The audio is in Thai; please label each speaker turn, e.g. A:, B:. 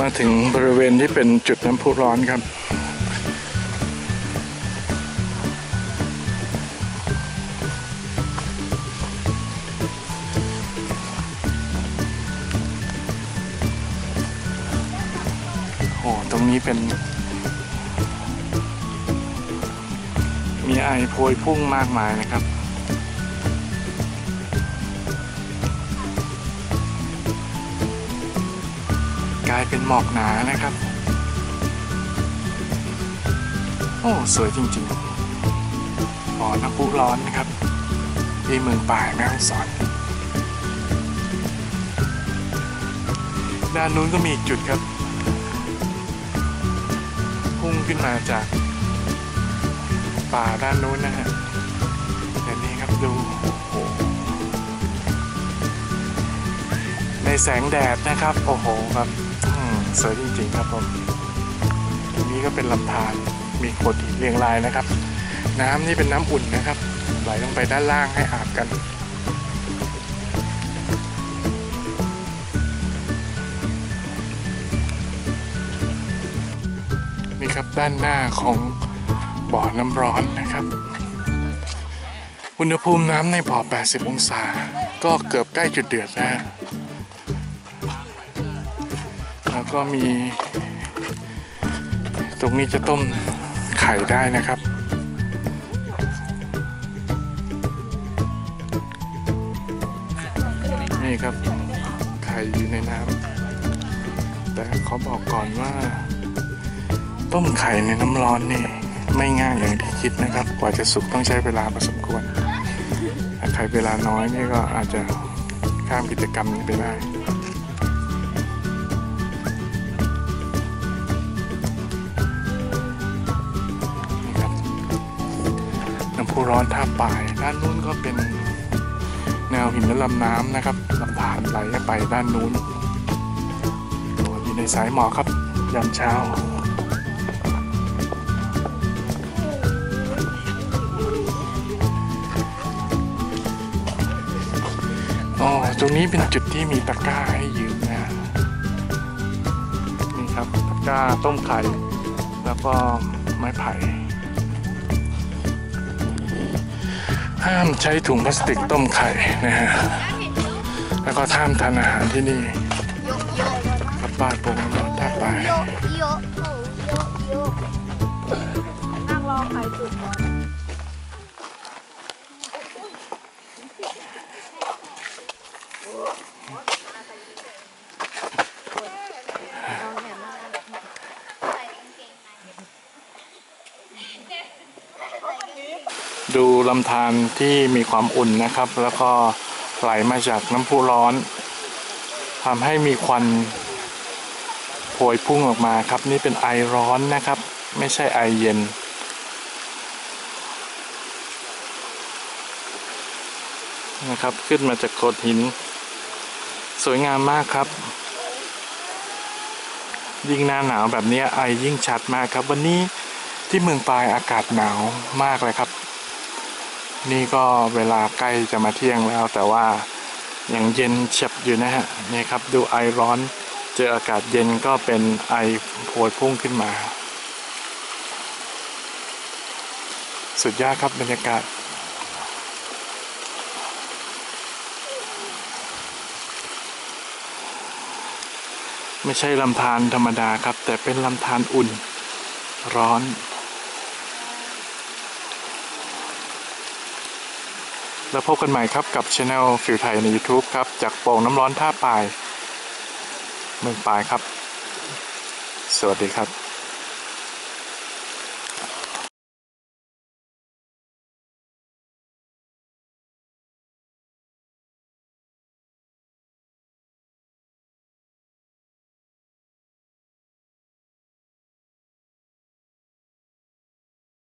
A: มาถึงบริเวณที่เป็นจุดน้ำพุร้อนครับ โอ้ตรงนี้เป็น มีไอโพยพุ่งมากมายนะครับ กลายเป็นหมอกหนานะครับ โอ้ สวยจริงๆบ่อน้ำพุร้อนนะครับ ที่เมืองป่ายแม่ฮ่องสอนด้านนู้นก็มีอีกจุดครับ พุ่งขึ้นมาจากป่าด้านนู้นนะฮะแต่นี่ครับดูโอ้โหในแสงแดดนะครับ โอ้โหครับ สวยจริงๆครับผมตรงนี้ก็เป็นลำธารมีโขดหินเรียงรายนะครับ น้ำนี่เป็นน้ำอุ่นนะครับ ไหลลงไปด้านล่างให้อาบกันนี่ครับด้านหน้าของบ่อน้ำร้อนนะครับ อุณหภูมิน้ำในบ่อ 80 องศา ก็เกือบใกล้จุดเดือดแล้ว ก็มี ตรงนี้จะต้มไข่ได้นะครับ นี่ครับ ไข่อยู่ในน้ำแต่เขาบอกก่อนว่า ต้มไข่ในน้ำร้อนนี่ไม่ง่ายอย่างที่คิดนะครับ กว่าจะสุกต้องใช้เวลาพอสมควรถ้าใครเวลาน้อยนี่ก็อาจจะข้ามกิจกรรมนี้ไปได้ น้ำพุร้อนท่าป่ายด้านนู้นก็เป็นแนวหินและลำน้ำนะครับลำธารไหลไปด้านนู้นโอ้อยู่ในสายหมอกครับยามเช้าอ๋อตรงนี้เป็นจุดที่มีตะกร้าให้ยืมนะนี่ครับตะกร้าต้มไข่แล้วก็ไม้ไผ่ ห้ามใช้ถุงพลาสติกต้มไข่นะฮะ แล้วก็ห้ามทานอาหารที่นี่ปลาบ้าโป่งนอนท่าไป
B: นั่งรอไข่สุก
A: ดูลำธารที่มีความอุ่นนะครับ แล้วก็ไหลมาจากน้ำพุร้อนทำให้มีควันโพยพุ่งออกมาครับ นี่เป็นไอร้อนนะครับ ไม่ใช่ไอเย็น นะครับ ขึ้นมาจากโขดหิน สวยงามมากครับ ยิ่งหน้าหนาวแบบนี้ไอยิ่งชัดมากครับ วันนี้ที่เมืองปลายอากาศหนาวมากเลยครับ นี่ก็เวลาใกล้จะมาเที่ยงแล้ว แต่ว่ายังเย็นเฉียบอยู่นะฮะนี่ครับดูไอร้อนเจออากาศเย็นก็เป็นไอโพยพุ่งขึ้นมา สุดยอดครับบรรยากาศ ไม่ใช่ลำธารธรรมดาครับ แต่เป็นลำธารอุ่นร้อน แล้วพบกันใหม่ครับกับช anel ฟิวไทยใน YouTube ครับ จากโป่งน้ำร้อนท่าปาย เมืองปายครับ สวัสดีครับ